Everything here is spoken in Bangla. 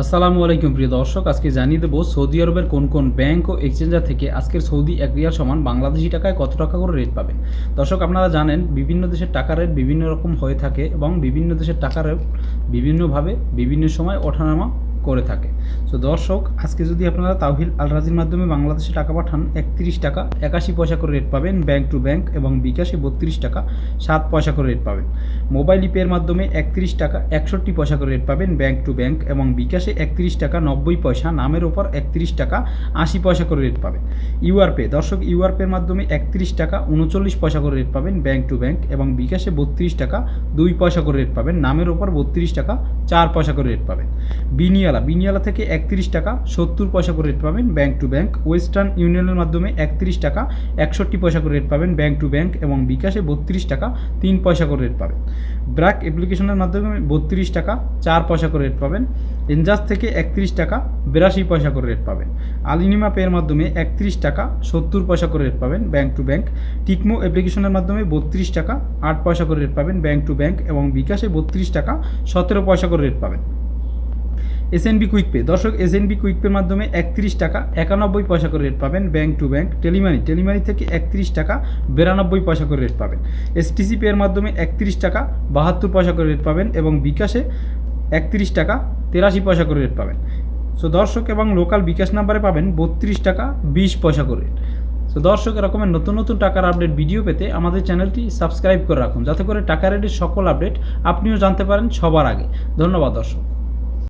আসসালামু আলাইকুম প্রিয় দর্শক, আজকে জানিয়ে দেবো সৌদি আরবের কোন কোন ব্যাংক ও এক্সচেঞ্জার থেকে আজকের সৌদি এক রিয়াল সমান বাংলাদেশি টাকায় কত টাকা করে রেট পাবেন? দর্শক, আপনারা জানেন বিভিন্ন দেশের টাকা রেট বিভিন্ন রকম হয়ে থাকে এবং বিভিন্ন দেশের টাকা রেট বিভিন্নভাবে বিভিন্ন সময় ওঠানামা করে থাকে। তো দর্শক, আজকে যদি আপনারা তাওহিল আল রাজির মাধ্যমে বাংলাদেশে টাকা পাঠান, একত্রিশ টাকা, একাশি পয়সা করে রেট পাবেন ব্যাংক টু ব্যাংক এবং বিকাশে বত্রিশ টাকা, সাত পয়সা করে রেট পাবেন। মোবাইল ইপের মাধ্যমে একত্রিশ টাকা, একষট্টি পয়সা করে রেট পাবেন ব্যাংক টু ব্যাংক এবং বিকাশে একত্রিশ টাকা, নব্বই পয়সা, নামের ওপর একত্রিশ টাকা, আশি পয়সা করে রেট পাবেন। ইউআর পে দর্শক ইউআর পের মাধ্যমে একত্রিশ টাকা, উনচল্লিশ পয়সা করে রেট পাবেন ব্যাংক টু ব্যাংক এবং বিকাশে বত্রিশ টাকা, দুই পয়সা করে রেট পাবেন, নামের ওপর বত্রিশ টাকা, চার পয়সা করে রেট পাবেন। বিনিয়ালা বিনিয়ালা। বিনিয়ালা থেকে একত্রিশ টাকা, সত্তর পয়সা করে রেট পাবেন ব্যাংক টু ব্যাংক ওয়েস্টার্ন ইউনিয়নের মাধ্যমে একত্রিশ টাকা, একষট্টি পয়সা করে রেট পাবেন ব্যাংক টু ব্যাংক এবং বিকাশে বত্রিশ টাকা, তিন পয়সা করে রেট পাবেন। ব্র্যাক অ্যাপ্লিকেশনের মাধ্যমে বত্রিশ টাকা, চার পয়সা করে রেট পাবেন। এনজাস থেকে একত্রিশ টাকা, বিরাশি পয়সা করে রেট পাবেন। আলিনিমা পের মাধ্যমে একত্রিশ টাকা, সত্তর পয়সা করে রেট পাবেন ব্যাংক টু ব্যাংক টিকমো অ্যাপ্লিকেশনের মাধ্যমে বত্রিশ টাকা, আট পয়সা করে রেট পাবেন ব্যাংক টু ব্যাংক এবং বিকাশে বত্রিশ টাকা, সতেরো পয়সা করে রেট পাবেন। এসএনবি কুইক পে দর্শক এসএনবি কুইক পের মাধ্যমে একত্রিশ টাকা একানব্বই পয়সা করে রেট পাবেন bank to bank Telemoney Telemoney থেকে একত্রিশ টাকা বিরানব্বই পয়সা করে রেট পাবেন। এসটিসি পে এর মাধ্যমে একত্রিশ টাকা বাহাত্তর পয়সা করে রেট পাবেন এবং বিকাশে একত্রিশ টাকা তেরাশি পয়সা করে রেট পাবেন। সো দর্শক এবং লোকাল বিকাশ নাম্বারে পাবেন বত্রিশ টাকা বিশ পয়সা করে রেট তো দর্শক, এরকমের নতুন নতুন টাকার আপডেট ভিডিও পেতে আমাদের চ্যানেলটি সাবস্ক্রাইব করে রাখুন। যাতে করে টাকা রেটের সকল আপডেট আপনিও জানতে পারেন সবার আগে। ধন্যবাদ, দর্শক।